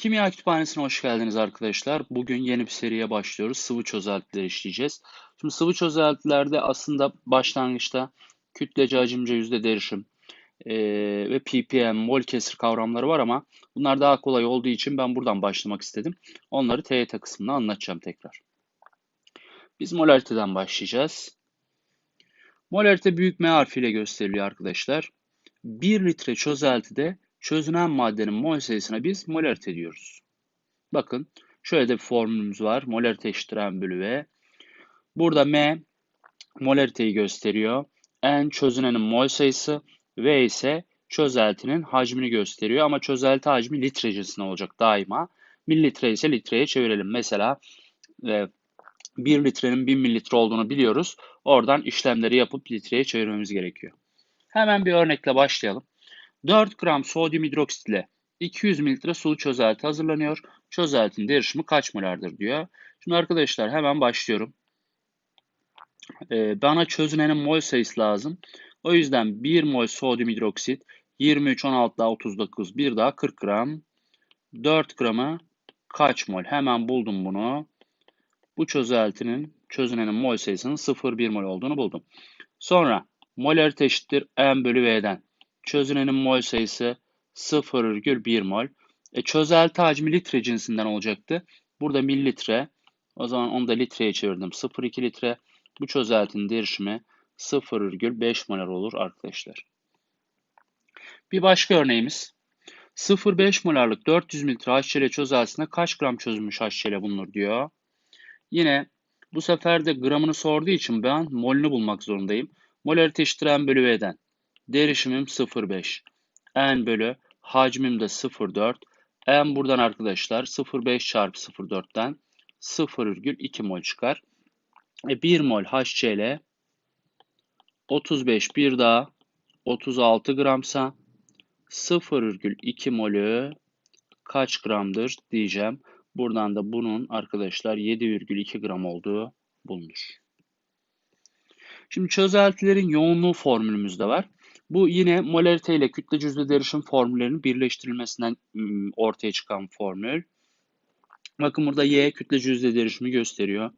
Kimya Kütüphanesi'ne hoş geldiniz arkadaşlar. Bugün yeni bir seriye başlıyoruz. Sıvı çözeltileri işleyeceğiz. Şimdi sıvı çözeltilerde aslında başlangıçta kütlece hacimce yüzde derişim e, ve ppm, mol kesir kavramları var ama bunlar daha kolay olduğu için ben buradan başlamak istedim. Onları TYT kısmında anlatacağım tekrar. Biz molariteden başlayacağız. Molarite büyük M harfiyle gösteriliyor arkadaşlar. 1 litre çözeltide çözünen maddenin mol sayısına biz molarite diyoruz. Bakın şöyle de bir formülümüz var. Molarite eşittir M bölü V. Burada M molariteyi gösteriyor. N çözünenin mol sayısı. V ise çözeltinin hacmini gösteriyor. Ama çözelti hacmi litre cinsine olacak daima. Mililitre ise litreye çevirelim. Mesela e, 1 litrenin 1000 mililitre olduğunu biliyoruz. Oradan işlemleri yapıp litreye çevirmemiz gerekiyor. Hemen bir örnekle başlayalım. 4 gram sodyum hidroksit ile 200 mililitre sulu çözelti hazırlanıyor. Çözeltinin derişimi kaç molardır diyor. Şimdi arkadaşlar hemen başlıyorum. Ee, bana çözünenin mol sayısı lazım. O yüzden 1 mol sodyum hidroksit 23, 16 daha 39, bir daha 40 gram. 4 gramı kaç mol? Hemen buldum bunu. Bu çözeltinin çözünenin mol sayısının 0,1 mol olduğunu buldum. Sonra molarite eşittir M bölü V'den. Çözünenin mol sayısı 0,1 mol. E, çözelti hacmi litre cinsinden olacaktı. Burada mililitre. O zaman onu da litreye çevirdim. 0,2 litre. Bu çözeltinin derişimi 0,5 molar olur arkadaşlar. Bir başka örneğimiz. 0,5 molarlık 400 mililitre HCl çözeltisine kaç gram çözülmüş HCl bulunur diyor. Yine bu sefer de gramını sorduğu için ben molünü bulmak zorundayım. Molarite eşittir M bölü V'den. Derişimim 0,5. N bölü hacmim de 0,4. N buradan arkadaşlar 0,5 çarpı 0,4'ten 0,2 mol çıkar. E 1 mol HCl 35 bir daha 36 gramsa 0,2 molü kaç gramdır diyeceğim. Buradan da bunun arkadaşlar 7,2 gram olduğu bulunur. Şimdi çözeltilerin yoğunluğu formülümüz de var. Bu yine molarite ile kütle cüzde derişim formüllerinin birleştirilmesinden ortaya çıkan formül. Bakın burada Y kütle cüzde derişimi gösteriyor.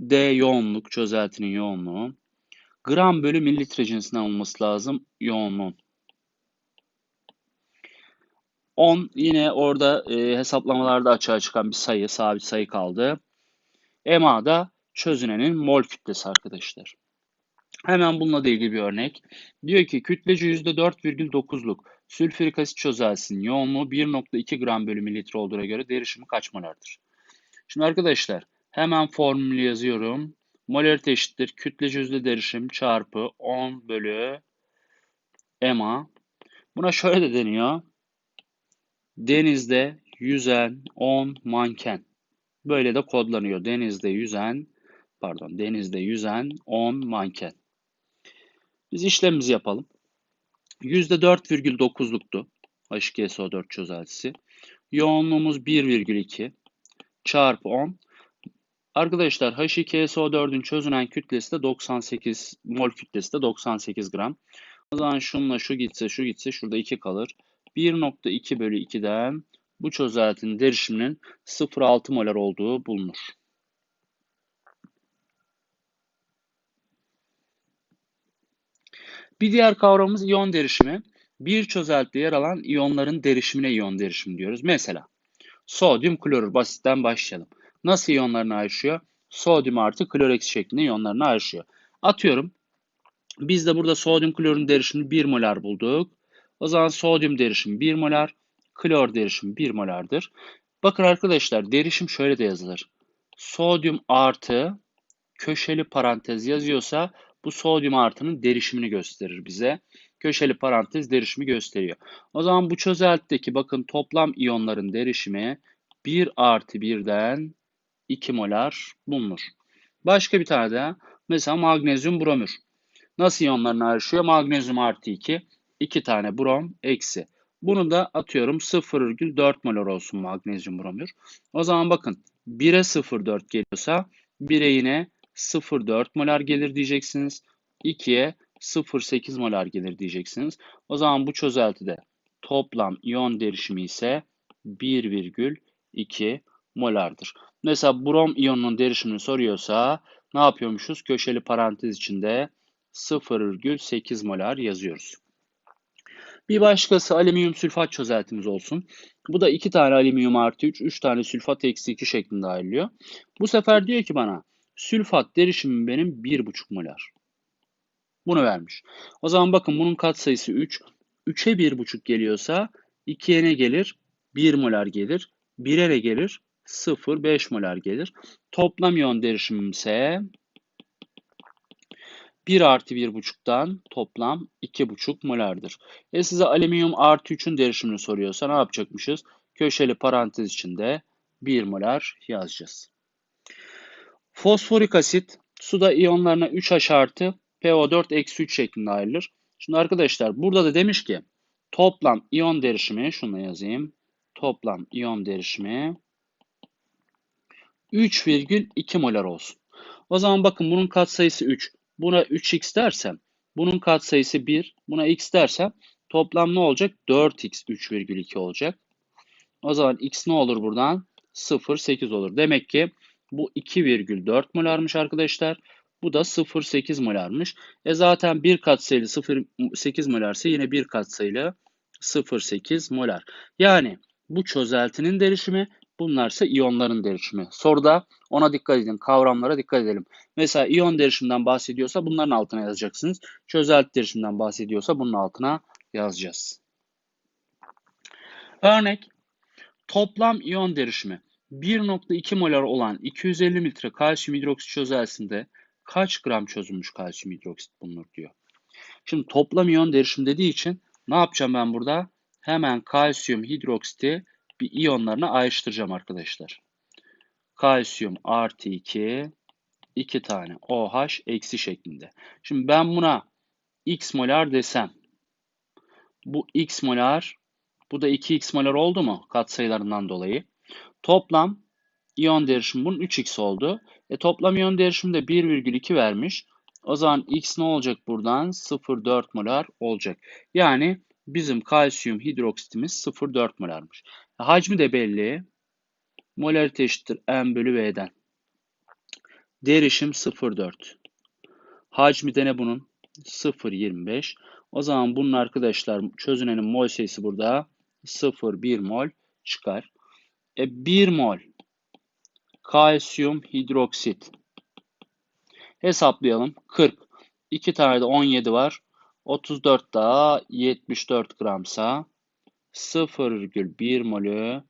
D yoğunluk, çözeltinin yoğunluğu. Gram bölü mililitre cinsinden olması lazım yoğunluğun. 10 yine orada e, hesaplamalarda açığa çıkan bir sayı, sabit sayı kaldı. MA da çözünenin mol kütlesi arkadaşlar. Hemen bununla da ilgili bir örnek. Diyor ki kütlece %4,9'luk sülfürik asit çözeltisinin yoğunluğu 1,2 gram bölü mililitre olduğuna göre derişimi kaç molardır? Şimdi arkadaşlar hemen formülü yazıyorum. Molarite eşittir kütlece yüzde derişim çarpı 10 bölü EMA. Buna şöyle de deniyor. Denizde yüzen 10 manken. Böyle de kodlanıyor. Denizde yüzen pardon denizde yüzen 10 manken. Biz işlemimizi yapalım. %4,9'luktu H2SO4 çözeltisi. Yoğunluğumuz 1,2 çarpı 10. Arkadaşlar H2SO4'ün çözünen kütlesi de 98, mol kütlesi de 98 gram. O zaman şununla şu gitse şu gitse şurada 2 kalır. 1.2 bölü 2'den bu çözeltinin derişiminin 0.6 molar olduğu bulunur. Bir diğer kavramımız iyon derişimi. Bir çözeltide yer alan iyonların derişimine iyon derişimi diyoruz. Mesela sodyum klorür basitten başlayalım. Nasıl iyonlarını ayrışıyor? Sodyum artı klor eksi şeklinde iyonlarını ayrışıyor. Atıyorum. Biz de burada sodyum klorun derişimini 1 molar bulduk. O zaman sodyum derişimi 1 molar, klor derişimi 1 molardır. Bakın arkadaşlar derişim şöyle de yazılır. Sodyum artı köşeli parantez yazıyorsa bu sodyum artının derişimini gösterir bize. Köşeli parantez derişimi gösteriyor. O zaman bu çözeltideki bakın toplam iyonların derişimi 1 artı 1'den 2 molar bulunur. Başka bir tane daha. Mesela magnezyum bromür. Nasıl iyonlarını ayrışıyor? Magnezyum artı 2. 2 tane brom eksi. Bunu da atıyorum 0,4 molar olsun magnezyum bromür. O zaman bakın 1'e 0,4 geliyorsa 1'e yine 0,4 molar gelir diyeceksiniz. 2'ye 0,8 molar gelir diyeceksiniz. O zaman bu çözeltide toplam iyon derişimi ise 1,2 molardır. Mesela brom iyonunun derişimini soruyorsa ne yapıyormuşuz? Köşeli parantez içinde 0,8 molar yazıyoruz. Bir başkası alüminyum sülfat çözeltimiz olsun. Bu da 2 tane alüminyum artı 3, 3 tane sülfat eksi 2 şeklinde ayrılıyor. Bu sefer diyor ki bana sülfat derişimim benim 1,5 molar. Bunu vermiş. O zaman bakın bunun katsayısı 3. 3'e 1,5 geliyorsa 2'ye ne gelir? 1 molar gelir. 1'e ne gelir? 0,5 molar gelir. Toplam iyon derişimim ise 1 artı 1,5'tan toplam 2,5 molardır. E size alüminyum artı 3'ün derişimini soruyorsa ne yapacakmışız? Köşeli parantez içinde 1 molar yazacağız. Fosforik asit suda iyonlarına 3H artı PO4 eksi 3 şeklinde ayrılır. Şimdi arkadaşlar burada da demiş ki toplam iyon derişimi şunu yazayım. Toplam iyon derişimi 3,2 molar olsun. O zaman bakın bunun katsayısı 3. Buna 3x dersem, bunun katsayısı 1, buna x dersem toplam ne olacak? 4x 3,2 olacak. O zaman x ne olur buradan? 0,8 olur. Demek ki bu 2,4 molarmış arkadaşlar. Bu da 0,8 molarmış. E zaten bir katsayılı 0,8 molarsa yine bir katsayılı 0,8 molar. Yani bu çözeltinin derişimi Bunlarsa iyonların derişimi. Soruda ona dikkat edin. Kavramlara dikkat edelim. Mesela iyon derişiminden bahsediyorsa bunların altına yazacaksınız. Çözelti derişiminden bahsediyorsa bunun altına yazacağız. Örnek toplam iyon derişimi 1.2 molar olan 250 litre kalsiyum hidroksit çözeltisinde kaç gram çözülmüş kalsiyum hidroksit bulunur diyor. Şimdi toplam iyon derişim dediği için ne yapacağım ben burada? Hemen kalsiyum hidroksiti bir iyonlarına ayrıştıracağım arkadaşlar. Kalsiyum artı 2, 2 tane OH eksi şeklinde. Şimdi ben buna x molar desem, bu x molar, bu da 2x molar oldu mu katsayılarından dolayı? Toplam iyon derişim bunun 3x oldu. E, toplam iyon derişim de 1,2 vermiş. O zaman x ne olacak buradan? 0,4 molar olacak. Yani bizim kalsiyum hidroksitimiz 0,4 molarmış. Hacmi de belli. Molarite eşittir M bölü V'den. Derişim 0,4. Hacmi de ne bunun? 0,25. O zaman bunun arkadaşlar çözünenin mol sayısı burada 0,1 mol çıkar. E 1 mol kalsiyum hidroksit. Hesaplayalım. 40. 2 tane de 17 var. 34 daha 74 gramsa 0,1 molü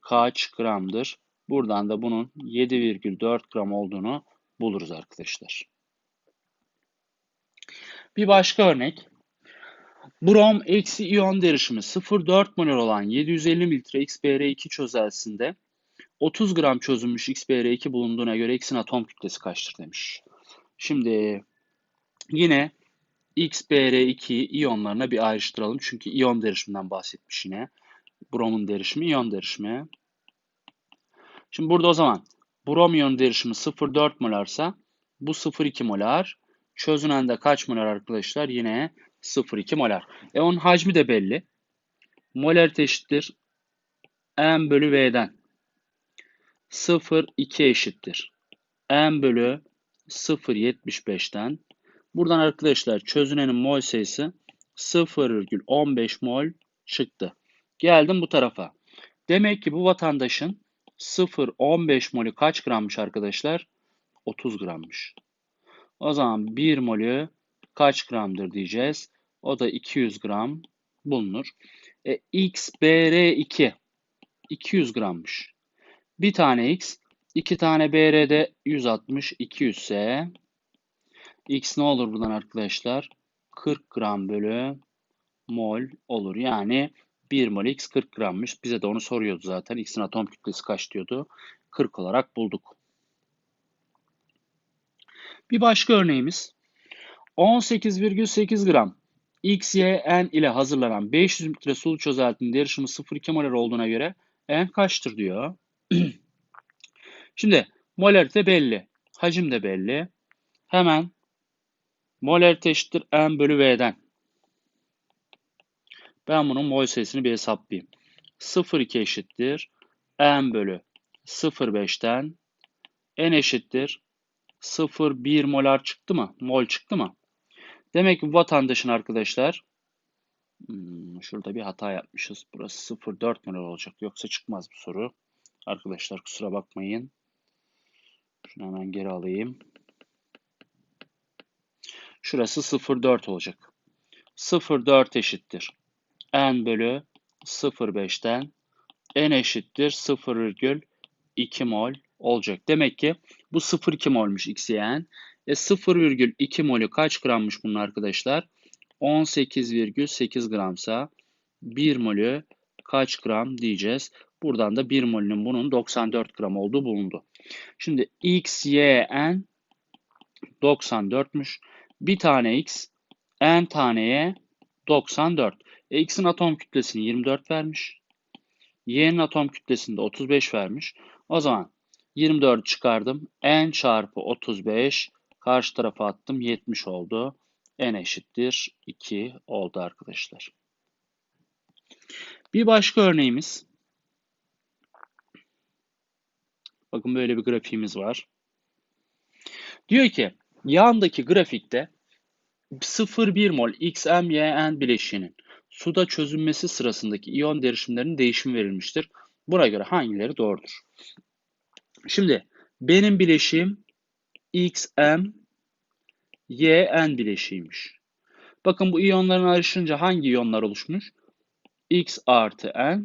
kaç gramdır? Buradan da bunun 7,4 gram olduğunu buluruz arkadaşlar. Bir başka örnek. Brom eksi iyon derişimi 0,4 molar olan 750 mililitre XBR2 çözeltisinde 30 gram çözülmüş XBR2 bulunduğuna göre X'in atom kütlesi kaçtır demiş. Şimdi yine XBR2'yi iyonlarına bir ayrıştıralım. Çünkü iyon derişiminden bahsetmiş yine. Bromun derişimi, iyon derişimi. Şimdi burada o zaman brom iyon derişimi 0,4 molarsa bu 0,2 molar. Çözünen de kaç molar arkadaşlar? Yine 0,2 molar. E onun hacmi de belli. Molarite eşittir. M bölü V'den. 0,2 eşittir. M bölü 0,75'ten Buradan arkadaşlar çözünenin mol sayısı 0,15 mol çıktı. Geldim bu tarafa. Demek ki bu vatandaşın 0,15 molü kaç grammış arkadaşlar? 30 grammış. O zaman 1 molü kaç gramdır diyeceğiz. O da 200 gram bulunur. E, XBR2 200 grammış. Bir tane X, iki tane BR'de 160, 200 ise X ne olur buradan arkadaşlar? 40 gram bölü mol olur. Yani 1 mol X 40 grammış. Bize de onu soruyordu zaten. X'in atom kütlesi kaç diyordu? 40 olarak bulduk. Bir başka örneğimiz 18,8 gram X, Y, N ile hazırlanan 500 litre sulu çözeltinin derişimi 0,2 molar olduğuna göre N kaçtır diyor. Şimdi molarite belli. Hacim de belli. Hemen Molarite eşittir M bölü V'den. Ben bunun mol sayısını bir hesaplayayım. 0,2 eşittir n bölü 0,5'ten n eşittir 0,1 molar çıktı mı? Mol çıktı mı? Demek ki vatandaşın arkadaşlar hmm, şurada bir hata yapmışız. Burası 0,4 molar olacak. Yoksa çıkmaz bu soru. Arkadaşlar kusura bakmayın. Şunu hemen geri alayım. Şurası 0,4 olacak. 0,4 eşittir. n bölü 0,5'ten n eşittir 0,2 mol olacak. Demek ki bu 0,2 molmuş xyn. E 0,2 molü kaç grammış bunun arkadaşlar? 18,8 gramsa 1 molü kaç gram diyeceğiz. Buradan da 1 molünün bunun 94 gram olduğu bulundu. Şimdi x, y, n 94'müş. Bir tane x, n tane y 94. E, x'in atom kütlesini 24 vermiş. Y'nin atom kütlesini de 35 vermiş. O zaman 24 çıkardım. N çarpı 35 karşı tarafa attım. 70 oldu. N eşittir 2 oldu arkadaşlar. Bir başka örneğimiz. Bakın böyle bir grafiğimiz var. Diyor ki yandaki grafikte 0,1 mol XMYN bileşiğinin suda çözünmesi sırasındaki iyon derişimlerinin değişimi verilmiştir. Buna göre hangileri doğrudur? Şimdi benim bileşiğim XM YN bileşiğiymiş. Bakın bu iyonların ayrışınca hangi iyonlar oluşmuş? X artı N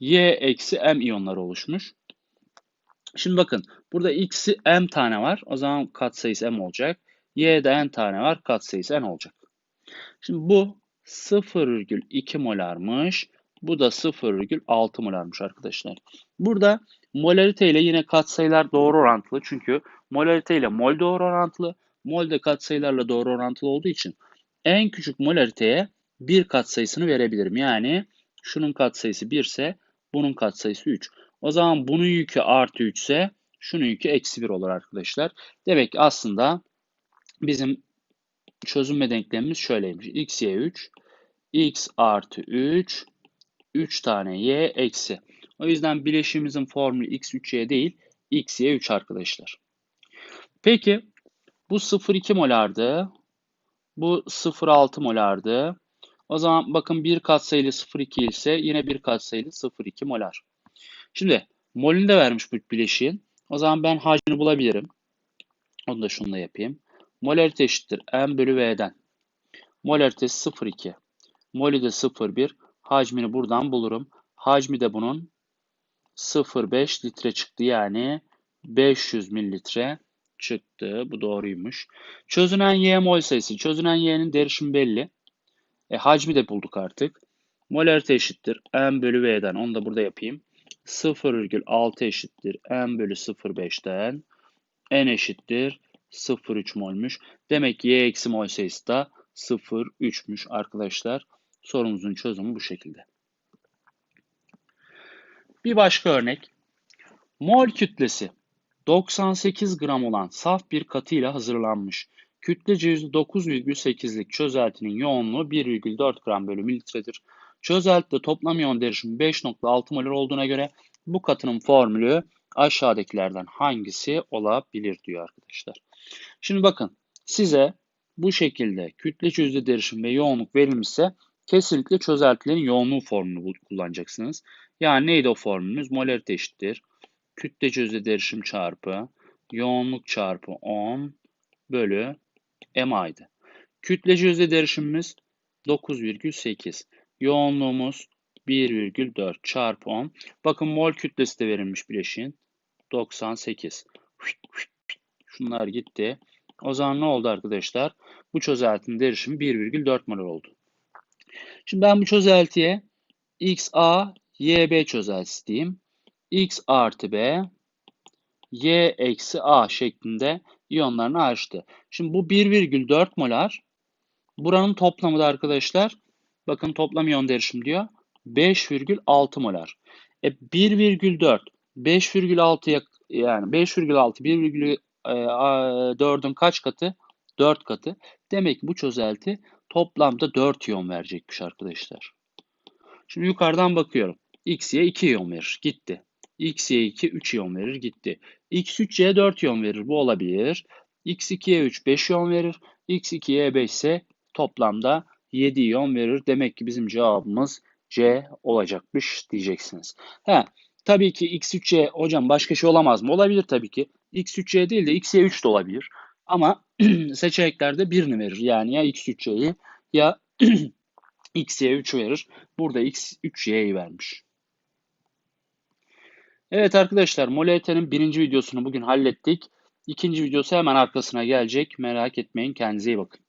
Y eksi M iyonları oluşmuş. Şimdi bakın burada X'i M tane var. O zaman katsayısı M olacak. Y'de N tane var. Katsayısı N olacak. Şimdi bu 0,2 molarmış. Bu da 0,6 molarmış arkadaşlar. Burada molarite ile yine katsayılar doğru orantılı. Çünkü molarite ile mol doğru orantılı. Mol de katsayılarla doğru orantılı olduğu için en küçük molariteye bir katsayısını verebilirim. Yani şunun katsayısı 1 ise bunun katsayısı 3. O zaman bunun yükü artı 3 ise şunun yükü eksi 1 olur arkadaşlar. Demek ki aslında bizim çözünme denklemimiz şöyleymiş. x, y 3, x artı 3, 3 tane y eksi. O yüzden bileşimimizin formülü x, 3y değil, x, y 3 arkadaşlar. Peki bu 0,2 molardı. Bu 0,6 molardı. O zaman bakın bir katsayılı 0,2 ise yine bir katsayılı 0,2 molar. Şimdi molünü de vermiş bu bileşiğin. O zaman ben hacmini bulabilirim. Onu da şununla yapayım. Molarite eşittir m bölü v'den. Molaritesi 0,2. Molü de 0,1. Hacmini buradan bulurum. Hacmi de bunun 0,5 litre çıktı. Yani 500 mililitre çıktı. Bu doğruymuş. Çözünen y mol sayısı. Çözünen y'nin derişimi belli. E, hacmi de bulduk artık. Molarite eşittir m bölü v'den. Onu da burada yapayım. 0,6 eşittir m bölü 0,5'ten. n eşittir 0,3 molmuş. Demek ki y eksi mol sayısı da 0,3'müş arkadaşlar. Sorumuzun çözümü bu şekilde. Bir başka örnek. Mol kütlesi 98 gram olan saf bir katıyla hazırlanmış. Kütlece %9,8'lik çözeltinin yoğunluğu 1,4 gram bölü mililitredir. Çözeltide toplam iyon derişimi 5,6 molar olduğuna göre bu katının formülü aşağıdakilerden hangisi olabilir diyor arkadaşlar. Şimdi bakın size bu şekilde kütle yüzde derişim ve yoğunluk verilmişse kesinlikle çözeltilerin yoğunluğu formülünü kullanacaksınız. Yani neydi o formülümüz? Molarite eşittir. Kütle yüzde derişim çarpı yoğunluk çarpı 10 bölü MA'ydı. Kütlece yüzde derişimimiz 9,8. Yoğunluğumuz 1,4 çarpı 10. Bakın mol kütlesi de verilmiş bileşiğin. 98. Şunlar gitti. O zaman ne oldu arkadaşlar? Bu çözeltinin derişimi 1,4 molar oldu. Şimdi ben bu çözeltiye XA, YB çözeltisi diyeyim. X artı B, Y eksi A şeklinde iyonlarını açtı. Şimdi bu 1,4 molar. Buranın toplamı da arkadaşlar bakın toplam iyon derişim diyor. 5,6 molar. E 1,4 5,6'ya yani 5,6 1,4'ün kaç katı? 4 katı. Demek ki bu çözelti toplamda 4 iyon verecekmiş arkadaşlar. Şimdi yukarıdan bakıyorum. X'ye 2 iyon verir. Gitti. X'ye 2 3 iyon verir. Gitti. X3'ye 4 iyon verir. Bu olabilir. X2'ye 3 5 iyon verir. X2'ye 5 ise toplamda 7 iyon verir. Demek ki bizim cevabımız C olacakmış diyeceksiniz. He, tabii ki X3'ye hocam başka şey olamaz mı? Olabilir tabii ki. X3'ye değil de X'ye 3 de olabilir. Ama seçeneklerde birini verir. Yani ya X3'yeyi ya X'ye 3 verir. Burada X 3Y'yi vermiş. Evet arkadaşlar MOLET'nin birinci videosunu bugün hallettik. İkinci videosu hemen arkasına gelecek. Merak etmeyin. Kendinize iyi bakın.